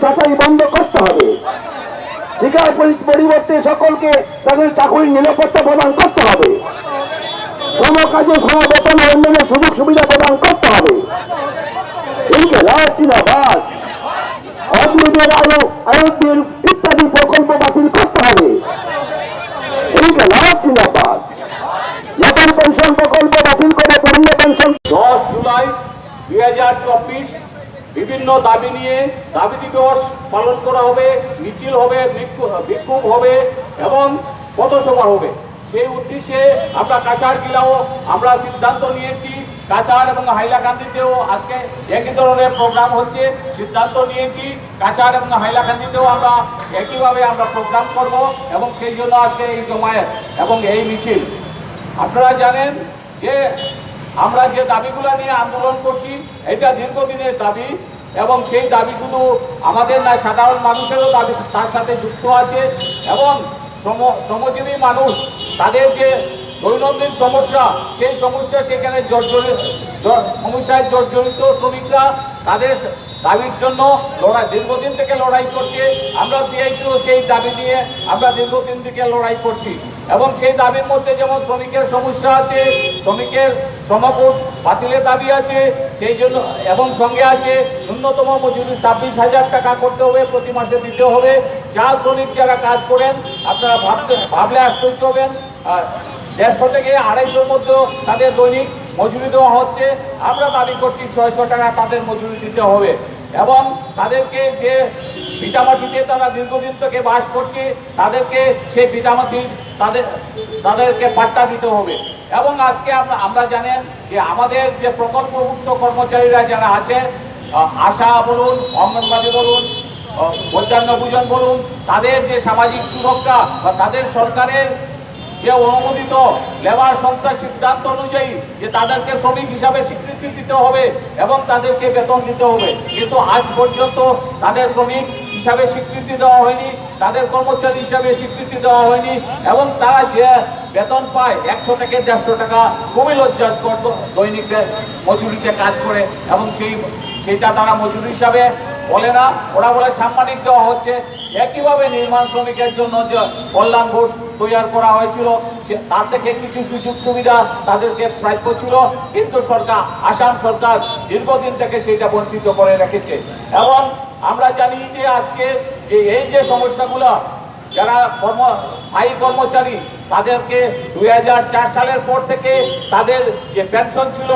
চাকরি বন্ধ করতে হবে। শিকার পরি- পরিবর্তে সকলকে তাদের চাকরির নিরাপত্তা প্রদান করতে হবে। শ্রম কাজে সমাবেতন অন্যান্য সুযোগ সুবিধা প্রদান করতে হবে। ইত্যাদি প্রকল্প বাতিল করতে হবে। ইনকেলাব জিন্দাবাদ নতুন পেনশন প্রকল্প দশ জুলাই দুই হাজার চব্বিশ বিভিন্ন দাবি নিয়ে দাবি দিবস পালন করা হবে, মিছিল হবে বিক্ষো- বিক্ষোভ হবে এবং পথসভা হবে। সেই উদ্দেশ্যে আমরা কাছাড় জেলাও আমরা সিদ্ধান্ত নিয়েছি। কাছাড় এবং হাইলাকান্দিতেও আজকে একই ধরনের প্রোগ্রাম হচ্ছে। সিদ্ধান্ত নিয়েছি, কাছাড় এবং হাইলাকান্দিতেও আমরা একইভাবে আমরা প্রোগ্রাম করব এবং সেই জন্য আজকে এই জমায়েত এবং এই মিছিল। আপনারা জানেন যে আমরা যে দাবিগুলো নিয়ে আন্দোলন করছি, এটা দীর্ঘদিনের দাবি এবং সেই দাবি শুধু আমাদের না সাধারণ মানুষেরও দাবি তার সাথে যুক্ত আছে এবং শ্রম- শ্রমজীবী মানুষ, তাদের যে দৈনন্দিন সমস্যা, সেই সমস্যা সেখানে জর্জরিত সমস্যায় জর্জরিত শ্রমিকরা তাদের দাবির জন্য লড়াই, দীর্ঘদিন থেকে লড়াই করছে। আমরা সিআইটিও সেই দাবি নিয়ে আমরা দীর্ঘদিন থেকে লড়াই করছি। এবং সেই দাবির মধ্যে যেমন শ্রমিকের সমস্যা আছে, শ্রমিকের শ্রমকোট বাতিলের দাবি আছে, সেই জন্য এবং সঙ্গে আছে ন্যূনতম মজুরি ছাব্বিশ হাজার টাকা করতে হবে, প্রতি মাসে দিতে হবে। যা শ্রমিক যারা কাজ করেন, আপনারা ভাবতে, ভাবলে আশ্চর্য হবেন। দেড়শো থেকে আড়াইশোর মধ্যেও তাদের দৈনিক মজুরি দেওয়া হচ্ছে। আমরা দাবি করছি ছয়শো টাকা তাদের মজুরি দিতে হবে। এবং তাদেরকে যে ভিটামাটিতে তারা দীর্ঘদিন থেকে বাস করছে, তাদেরকে সেই ভিটামাটি তাদের, তাদেরকে পাট্টা দিতে হবে। এবং আজকে আমরা আমরা জানেন যে আমাদের যে প্রকল্পভুক্ত কর্মচারীরা যারা আছে আশা বলুন অঙ্গনবাদী বলুন মধ্যাহ্ন ভোজন বলুন, তাদের যে সামাজিক সুরক্ষা বা তাদের সরকারের যে অনুমোদিত লেবার সংস্থার সিদ্ধান্ত অনুযায়ী যে তাদেরকে শ্রমিক হিসাবে স্বীকৃতি দিতে হবে এবং তাদেরকে বেতন দিতে হবে। কিন্তু আজ পর্যন্ত তাদের শ্রমিক হিসাবে স্বীকৃতি দেওয়া হয়নি, তাদের কর্মচারী হিসাবে স্বীকৃতি দেওয়া হয়নি এবং তারা যে বেতন পায় একশো থেকে দেড়শো টাকা খুবই লজ্জাস্কর দৈনিক মজুরিতে কাজ করে এবং সেই সেটা তারা মজুরি হিসাবে বলে না, ওরা বলে সাম্মানিক দেওয়া হচ্ছে। একইভাবে নির্মাণ শ্রমিকের জন্য যে কল্যাণ বোর্ড তৈরি করা হয়েছিল তার থেকে কিছু সুযোগ সুবিধা তাদেরকে প্রাপ্য ছিল। কিন্তু সরকার, আসাম সরকার দীর্ঘদিন থেকে সেটা বঞ্চিত করে রেখেছে। এবং আমরা জানি যে আজকে যে এই যে সমস্যাগুলো, যারা কর্ম, স্থায়ী কর্মচারী, তাদেরকে দু হাজার চার সালের পর থেকে তাদের যে পেনশন ছিল,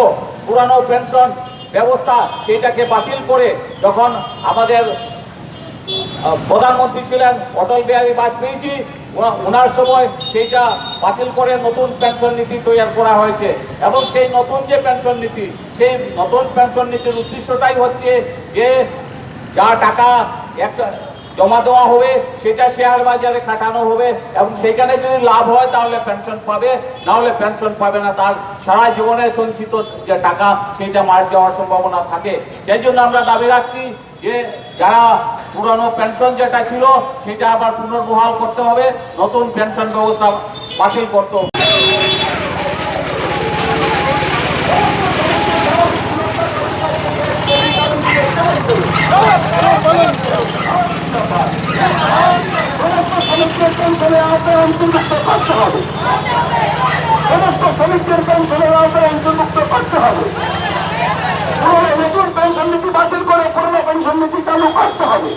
পুরানো পেনশন ব্যবস্থা সেইটাকে বাতিল করে যখন আমাদের প্রধানমন্ত্রী ছিলেন অটল বিহারী বাজপেয়ীজি, ওনা- ওনার সময় সেইটা বাতিল করে নতুন পেনশন নীতি তৈরি করা হয়েছে। এবং সেই নতুন যে পেনশন নীতি, সেই নতুন পেনশন নীতির উদ্দেশ্যটাই হচ্ছে যে, যা টাকা জমা দেওয়া হবে, সেটা শেয়ার বাজারে খাটানো হবে এবং সেখানে যদি লাভ হয় তাহলে পেনশন পাবে না হলে পেনশন পাবে না, তার সারা জীবনে সঞ্চিত যে টাকা সেটা মার যাওয়ার সম্ভাবনা থাকে। সেই জন্য আমরা দাবি রাখছি যে যারা পুরানো পেনশন যেটা ছিল, সেটা আবার পুনর্বহাল করতে হবে, নতুন পেনশন ব্যবস্থা বাতিল করতে হবে। কর্মসূচির আওতায় অন্তর্ভুক্ত করতে হবে। সমস্ত শ্রমিকদের পেনশনের আওতায় অন্তর্ভুক্ত করতে হবে। নতুন পেনশন নীতি বাতিল করে পুরনো পেনশন নীতি চালু করতে হবে।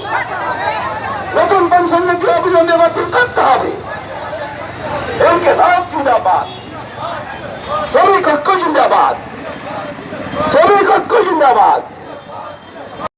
নতুন পেনশন নীতি অবিলম্বে বাতিল করতে হবে। জিন্দাবাদ। শ্রমিক ঐক্য জিন্দাবাদ। শ্রমিক ঐক্য জিন্দাবাদ।